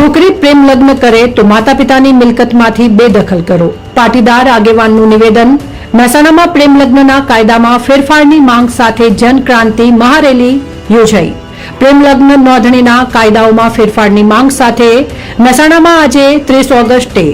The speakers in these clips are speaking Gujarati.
છોકરી પ્રેમ લગ્ન કરે તો માતા પિતાની મિલકતમાંથી બેદખલ કરો. પાટીદાર આગેવાનનું નિવેદન, મહેસાણામાં પ્રેમ લગ્નના કાયદામાં ફેરફારની માંગ સાથે જનક્રાંતિ મહારેલી યોજાઈ. પ્રેમ લગ્ન નોંધણીના કાયદાઓમાં ફેરફારની માંગ સાથે મહેસાણામાં આજે ત્રીસ ઓગસ્ટે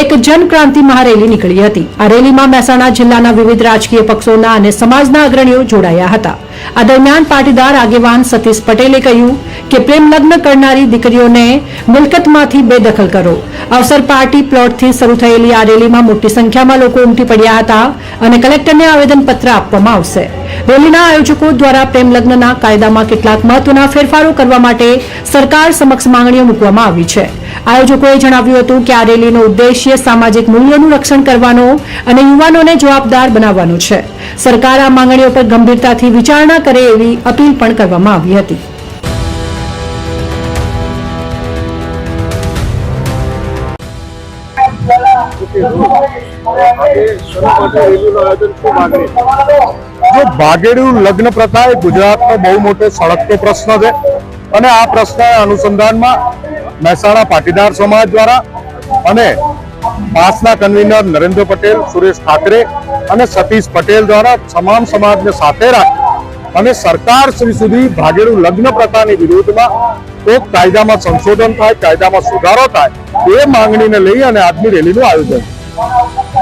એક જનક્રાંતિ મહારેલી નીકળી હતી. આ રેલીમાં મહેસાણા જિલ્લાના વિવિધ રાજકીય પક્ષોના અને સમાજના અગ્રણીઓ જોડાયા હતા. આ દરમિયાન પાટીદાર આગેવાન સતીશ પટેલે કહ્યું કે પ્રેમ લગ્ન કરનારી દીકરીઓને મિલકતમાંથી બેદખલ કરો. અવસર પાર્ટી પ્લોટથી શરૂ થયેલી આ રેલીમાં મોટી સંખ્યામાં લોકો ઉમટી પડ્યા હતા અને કલેક્ટરને આવેદનપત્ર આપવામાં આવશે. રેલીના આયોજકો દ્વારા પ્રેમ લગ્નના કાયદામાં કેટલાક મહત્વના ફેરફારો કરવા માટે સરકાર સમક્ષ માંગણીઓ મૂકવામાં આવી છે. આયોજકોએ જણાવ્યું હતું કે આ રેલીનો ઉદ્દેશ્ય સામાજિક મૂલ્યોનું રક્ષણ કરવાનો અને યુવાનોને જવાબદાર બનાવવાનો છે. સરકાર આ માંગણીઓ પર ગંભીરતાથી વિચારણા કરે એવી અપીલ પણ કરવામાં આવી હતી. જો ભાગેડું લગ્ન પ્રથા એ ગુજરાતનો બહુ મોટો સળગતો પ્રશ્ન છે અને આ પ્રશ્ન અનુસંધાનમાં મહેસાણા પાટીદાર સમાજ દ્વારા અને પાસના કન્વીનર નરેન્દ્ર પટેલ, સુરેશ ઠાકરે અને સતીશ પટેલ દ્વારા તમામ સમાજને સાથે રાખી અને સરકાર શ્રી સુધી ભાગેડું લગ્ન પ્રથાની વિરોધમાં તો કાયદામાં સંશોધન થાય, કાયદામાં સુધારો થાય એ માંગણીને લઈ અને આજની રેલીનું આયોજન.